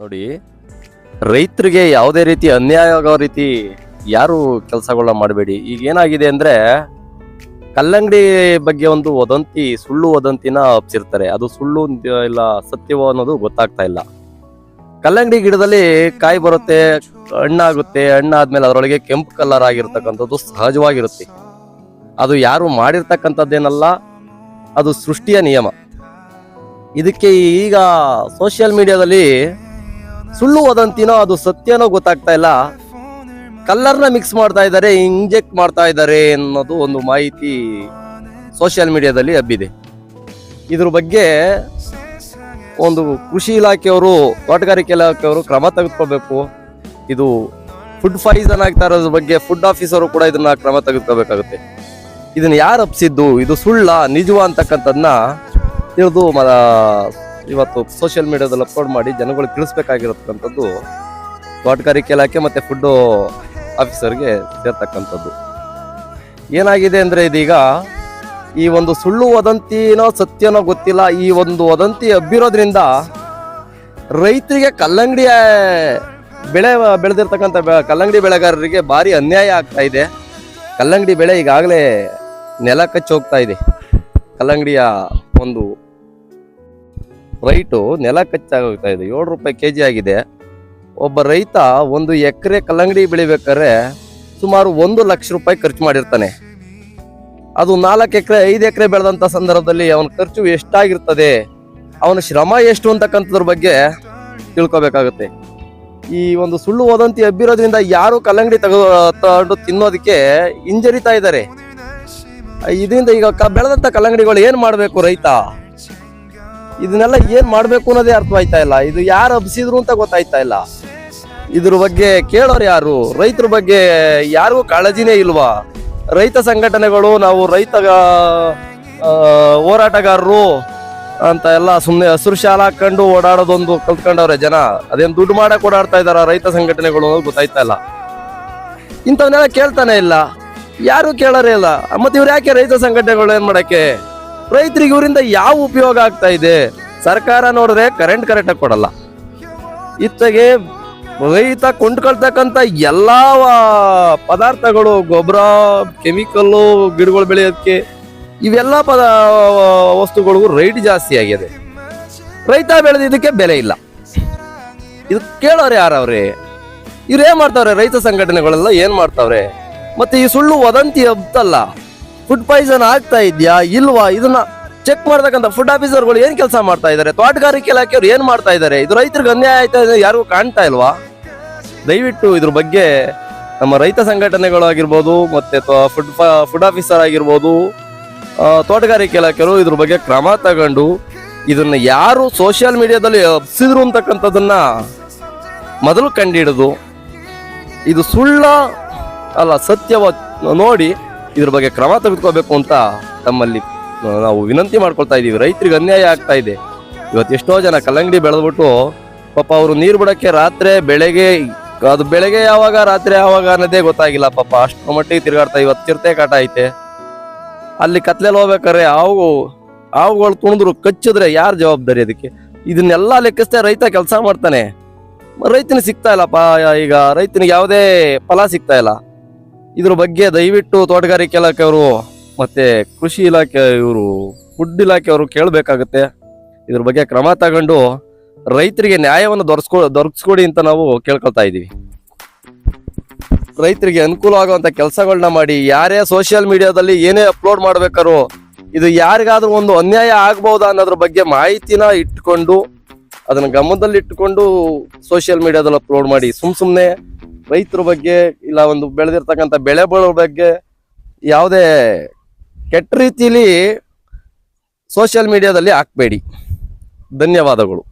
ನೋಡಿ, ರೈತರಿಗೆ ಯಾವುದೇ ರೀತಿ ಅನ್ಯಾಯ ಆಗೋ ರೀತಿ ಯಾರು ಕೆಲಸಗಳನ್ನ ಮಾಡಬೇಡಿ. ಈಗ ಏನಾಗಿದೆ ಅಂದ್ರೆ, ಕಲ್ಲಂಗಡಿ ಬಗ್ಗೆ ಒಂದು ವದಂತಿ, ಸುಳ್ಳು ವದಂತಿನ ಹಬ್ಸಿರ್ತಾರೆ ಅದು ಸುಳ್ಳು, ಇಲ್ಲ ಸತ್ಯವೋ ಅನ್ನೋದು ಗೊತ್ತಾಗ್ತಾ ಇಲ್ಲ. ಕಲ್ಲಂಗಡಿ ಗಿಡದಲ್ಲಿ ಕಾಯಿ ಬರುತ್ತೆ, ಹಣ್ಣಾಗುತ್ತೆ. ಹಣ್ಣಾದ್ಮೇಲೆ ಅದರೊಳಗೆ ಕೆಂಪು ಕಲರ್ ಆಗಿರ್ತಕ್ಕಂಥದ್ದು ಸಹಜವಾಗಿರುತ್ತೆ. ಅದು ಯಾರು ಮಾಡಿರ್ತಕ್ಕಂಥದ್ದೇನಲ್ಲ, ಅದು ಸೃಷ್ಟಿಯ ನಿಯಮ. ಇದಕ್ಕೆ ಈಗ ಸೋಷಿಯಲ್ ಮೀಡಿಯಾದಲ್ಲಿ ಸುಳ್ಳು ವದಂತಿನೋ ಅದು ಸತ್ಯನೋ ಗೊತ್ತಾಗ್ತಾ ಇಲ್ಲ. ಕಲ್ಲರ್ನ ಮಿಕ್ಸ್ ಮಾಡ್ತಾ ಇದ್ದಾರೆ ಇಂಜೆಕ್ಟ್ ಮಾಡ್ತಾ ಇದ್ದಾರೆ ಅನ್ನೋದು ಒಂದು ಮಾಹಿತಿ ಸೋಷಿಯಲ್ ಮೀಡಿಯಾದಲ್ಲಿ ಹಬ್ಬಿದೆ. ಇದ್ರ ಬಗ್ಗೆ ಒಂದು ಕೃಷಿ ಇಲಾಖೆಯವರು, ತೋಟಗಾರಿಕೆ ಇಲಾಖೆಯವರು ಕ್ರಮ ತೆಗೆದುಕೋಬೇಕು. ಇದು ಫುಡ್ ಪಾಯ್ಸನ್ ಆಗ್ತಾ ಇರೋದ್ರ ಬಗ್ಗೆ ಫುಡ್ ಆಫೀಸರು ಕೂಡ ಇದನ್ನ ಕ್ರಮ ತೆಗೆದುಕೋಬೇಕಾಗುತ್ತೆ. ಇದನ್ನ ಯಾರು ಹಬ್ಸಿದ್ದು? ಇದು ಸುಳ್ಳ, ನಿಜವ ಅಂತಕ್ಕಂಥದನ್ನ ತಿಳಿದು ಇವತ್ತು ಸೋಷಿಯಲ್ ಮೀಡಿಯಾದಲ್ಲಿ ಅಪ್ಲೋಡ್ ಮಾಡಿ ಜನಗಳು ತಿಳಿಸ್ಬೇಕಾಗಿರತಕ್ಕಂಥದ್ದು ತೋಟಗಾರಿಕೆ ಇಲಾಖೆ ಮತ್ತು ಫುಡ್ಡು ಆಫೀಸರ್ಗೆ ಸೇರ್ತಕ್ಕಂಥದ್ದು. ಏನಾಗಿದೆ ಅಂದರೆ ಇದೀಗ ಈ ಒಂದು ಸುಳ್ಳು ವದಂತಿನೋ ಸತ್ಯನೋ ಗೊತ್ತಿಲ್ಲ, ಈ ಒಂದು ವದಂತಿ ಹಬ್ಬಿರೋದ್ರಿಂದ ರೈತರಿಗೆ ಕಲ್ಲಂಗಡಿ ಬೆಳೆ ಬೆಳೆದಿರ್ತಕ್ಕಂಥ ಕಲ್ಲಂಗಡಿ ಬೆಳೆಗಾರರಿಗೆ ಭಾರಿ ಅನ್ಯಾಯ ಆಗ್ತಾ ಇದೆ. ಕಲ್ಲಂಗಡಿ ಬೆಳೆ ಈಗಾಗಲೇ ನೆಲ ಕಚ್ಚಿ ಹೋಗ್ತಾ ಇದೆ. ಕಲ್ಲಂಗಡಿಯ ಒಂದು ರೈಟು ನೆಲ ಕಚ್ಚಾಗೋಗ್ತಾ ಇದೆ. ಏಳು ರೂಪಾಯಿ ಕೆ ಜಿ ಆಗಿದೆ. ಒಬ್ಬ ರೈತ ಒಂದು ಎಕರೆ ಕಲ್ಲಂಗಡಿ ಬೆಳಿಬೇಕಾದ್ರೆ ಸುಮಾರು ಒಂದು ಲಕ್ಷ ರೂಪಾಯಿ ಖರ್ಚು ಮಾಡಿರ್ತಾನೆ. ಅದು ನಾಲ್ಕು ಎಕರೆ, ಐದು ಎಕರೆ ಬೆಳೆದಂಥ ಸಂದರ್ಭದಲ್ಲಿ ಅವನ ಖರ್ಚು ಎಷ್ಟಾಗಿರ್ತದೆ, ಅವನ ಶ್ರಮ ಎಷ್ಟು ಅಂತಕ್ಕಂಥದ್ರ ಬಗ್ಗೆ ತಿಳ್ಕೊಬೇಕಾಗುತ್ತೆ. ಈ ಒಂದು ಸುಳ್ಳು ವದಂತಿ ಹಬ್ಬಿರೋದ್ರಿಂದ ಯಾರು ಕಲ್ಲಂಗಡಿ ತಗೋ, ತಗೊಂಡು ತಿನ್ನೋದಕ್ಕೆ ಹಿಂಜರಿತಾ ಇದ್ದಾರೆ. ಇದರಿಂದ ಈಗ ಕ- ಬೆಳೆದಂಥ ಕಲ್ಲಂಗಡಿಗಳು ಏನು ಮಾಡಬೇಕು ರೈತ? ಇದನ್ನೆಲ್ಲ ಏನ್ ಮಾಡ್ಬೇಕು ಅನ್ನೋದೇ ಅರ್ಥವಾಯ್ತಾ ಇಲ್ಲ. ಇದು ಯಾರು ಹಬ್ಸಿದ್ರು ಅಂತ ಗೊತ್ತಾಯ್ತಾ ಇಲ್ಲ. ಇದ್ರ ಬಗ್ಗೆ ಕೇಳೋರು ಯಾರು? ರೈತರ ಬಗ್ಗೆ ಯಾರಿಗೂ ಕಾಳಜಿನೇ ಇಲ್ವಾ? ರೈತ ಸಂಘಟನೆಗಳು, ನಾವು ರೈತ ಹೋರಾಟಗಾರರು ಅಂತ ಎಲ್ಲ ಸುಮ್ಮನೆ ಹಸಿರು ಶಾಲ ಹಾಕೊಂಡು ಓಡಾಡೋದೊಂದು ಕಲ್ತ್ಕೊಂಡವ್ರೆ ಜನ. ಅದೇನು ದುಡ್ಡು ಮಾಡಕ್ ಓಡಾಡ್ತಾ ಇದಾರ ರೈತ ಸಂಘಟನೆಗಳು ಗೊತ್ತಾಯ್ತಾ ಇಲ್ಲ. ಇಂಥವನ್ನೆಲ್ಲ ಕೇಳ್ತಾನೆ ಇಲ್ಲ. ಯಾರು ಕೇಳೋರೇ ಇಲ್ಲ. ಮತ್ತೆ ಇವ್ರು ಯಾಕೆ ರೈತ ಸಂಘಟನೆಗಳು ಏನ್ ಮಾಡಕ್ಕೆ? ರೈತರಿಗೆ ಇವರಿಂದ ಯಾವ ಉಪಯೋಗ ಆಗ್ತಾ ಇದೆ? ಸರ್ಕಾರ ನೋಡಿದ್ರೆ ಕರೆಂಟ್ ಕರೆಕ್ಟಾಗಿ ಕೊಡಲ್ಲ. ಇತ್ತಗೆ ರೈತ ಕೊಂಡ್ಕೊಳ್ತಕ್ಕಂಥ ಎಲ್ಲ ಪದಾರ್ಥಗಳು, ಗೊಬ್ಬರ, ಕೆಮಿಕಲ್ಲು, ಗಿಡಗಳು ಬೆಳೆಯೋದಕ್ಕೆ ಇವೆಲ್ಲ ಪದ ವಸ್ತುಗಳಿಗೂ ರೈಟ್ ಜಾಸ್ತಿ ಆಗಿದೆ. ರೈತ ಬೆಳೆದಿದ್ದಕ್ಕೆ ಬೆಲೆ ಇಲ್ಲ. ಇದು ಕೇಳೋರು ಯಾರವ್ರೆ ಇವ್ರು ಏನ್ ಮಾಡ್ತಾವ್ರೆ? ರೈತ ಸಂಘಟನೆಗಳೆಲ್ಲ ಏನ್ ಮಾಡ್ತಾವ್ರೆ? ಮತ್ತೆ ಈ ಸುಳ್ಳು ವದಂತಿ ಹಬ್ತಲ್ಲ ಫುಡ್ ಪಾಯ್ಸನ್ ಆಗ್ತಾ ಇದೆಯಾ? ಇಲ್ವಾ? ಇದನ್ನ ಚೆಕ್ ಮಾಡ್ತಕ್ಕಂಥ ಫುಡ್ ಆಫೀಸರ್ಗಳು ಏನ್ ಕೆಲಸ ಮಾಡ್ತಾ ಇದಾರೆ? ತೋಟಗಾರಿಕೆ ಇಲಾಖೆಯವ್ರು ಏನ್ ಮಾಡ್ತಾ ಇದಾರೆ? ಇದು ರೈತರಿಗೆ ಅನ್ಯಾಯ ಆಯ್ತಾ ಇದೆ ಯಾರಿಗೂ ಕಾಣ್ತಾ ಇಲ್ವಾ? ದಯವಿಟ್ಟು ಇದ್ರ ಬಗ್ಗೆ ನಮ್ಮ ರೈತ ಸಂಘಟನೆಗಳು ಆಗಿರ್ಬೋದು, ಮತ್ತೆ ಫುಡ್ ಫುಡ್ ಆಫೀಸರ್ ಆಗಿರ್ಬೋದು ತೋಟಗಾರಿಕೆ ಇಲಾಖೆಯವರು ಇದ್ರ ಬಗ್ಗೆ ಕ್ರಮ ತಗೊಂಡು ಇದನ್ನ ಯಾರು ಸೋಷಿಯಲ್ ಮೀಡಿಯಾದಲ್ಲಿ ಹಬ್ಸಿದ್ರು ಅಂತಕ್ಕಂಥದ್ದನ್ನ ಮೊದಲು ಕಂಡಿಡಿದು, ಇದು ಸುಳ್ಳ ಅಲ್ಲ, ಸತ್ಯವ ನೋಡಿ ಇದ್ರ ಬಗ್ಗೆ ಕ್ರಮ ತೆಗೆದುಕೋಬೇಕು ಅಂತ ತಮ್ಮಲ್ಲಿ ನಾವು ವಿನಂತಿ ಮಾಡ್ಕೊಳ್ತಾ ಇದ್ದೀವಿ. ರೈತರಿಗೆ ಅನ್ಯಾಯ ಆಗ್ತಾ ಇದೆ. ಇವತ್ತು ಎಷ್ಟೋ ಜನ ಕಲ್ಲಂಗಡಿ ಬೆಳೆದ್ಬಿಟ್ಟು ಪಾಪ ಅವರು ನೀರು ಬಿಡೋಕ್ಕೆ ರಾತ್ರಿ ಬೆಳಗ್ಗೆ, ಅದು ಬೆಳಗ್ಗೆ ಯಾವಾಗ, ರಾತ್ರಿ ಯಾವಾಗ ಅನ್ನೋದೇ ಗೊತ್ತಾಗಿಲ್ಲ ಪಾಪ. ಅಷ್ಟು ಮಟ್ಟಿಗೆ ತಿರುಗಾಡ್ತಾ ಇವತ್ತು ಚಿರತೆ ಕಾಟ ಐತೆ. ಅಲ್ಲಿ ಕತ್ಲೆಲ್ಲಿ ಹೋಗ್ಬೇಕಾದ್ರೆ ಹಾವು, ಹಾವುಗಳು ತುಣಿದ್ರು ಕಚ್ಚಿದ್ರೆ ಯಾರು ಜವಾಬ್ದಾರಿ ಅದಕ್ಕೆ? ಇದನ್ನೆಲ್ಲ ಲೆಕ್ಕಿಸ್ದೆ ರೈತ ಕೆಲಸ ಮಾಡ್ತಾನೆ. ರೈತನಿಗೆ ಸಿಗ್ತಾ ಇಲ್ಲಪ್ಪ, ಈಗ ರೈತನಿಗೆ ಯಾವುದೇ ಫಲ ಸಿಗ್ತಾ ಇಲ್ಲ. ಇದ್ರ ಬಗ್ಗೆ ದಯವಿಟ್ಟು ತೋಟಗಾರಿಕೆ ಇಲಾಖೆಯವರು ಮತ್ತೆ ಕೃಷಿ ಇಲಾಖೆ ಇವರು ಫುಡ್ ಇಲಾಖೆಯವರು ಕೇಳಬೇಕಾಗುತ್ತೆ. ಇದ್ರ ಬಗ್ಗೆ ಕ್ರಮ ತಗೊಂಡು ರೈತರಿಗೆ ನ್ಯಾಯವನ್ನು ದೊರಸ್ಕೊ ದೊರಕಿಸ್ಕೊಡಿ ಅಂತ ನಾವು ಕೇಳ್ಕೊಳ್ತಾ ಇದ್ದೀವಿ. ರೈತರಿಗೆ ಅನುಕೂಲ ಆಗುವಂತ ಕೆಲಸಗಳನ್ನ ಮಾಡಿ, ಯಾರೇ ಸೋಷಿಯಲ್ ಮೀಡಿಯಾದಲ್ಲಿ ಏನೇ ಅಪ್ಲೋಡ್ ಮಾಡ್ಬೇಕಾದ್ರು ಇದು ಯಾರಿಗಾದ್ರೂ ಒಂದು ಅನ್ಯಾಯ ಆಗ್ಬಹುದಾ ಅನ್ನೋದ್ರ ಬಗ್ಗೆ ಮಾಹಿತಿನ ಇಟ್ಕೊಂಡು, ಅದನ್ನ ಗಮನದಲ್ಲಿ ಇಟ್ಕೊಂಡು ಸೋಷಿಯಲ್ ಮೀಡಿಯಾದಲ್ಲಿ ಅಪ್ಲೋಡ್ ಮಾಡಿ, ಸುಮ್ ಸುಮ್ನೆ ರೈತರ ಬಗ್ಗೆ ಇಲ್ಲ ಒಂದು ಬೆಳೆದಿರ್ತಕ್ಕಂಥ ಬೆಳೆಗಳ ಬಗ್ಗೆ ಯಾವುದೇ ಕೆಟ್ಟ ರೀತಿಲಿ ಸೋಷಿಯಲ್ ಮೀಡಿಯಾದಲ್ಲಿ ಹಾಕ್ಬೇಡಿ. ಧನ್ಯವಾದಗಳು.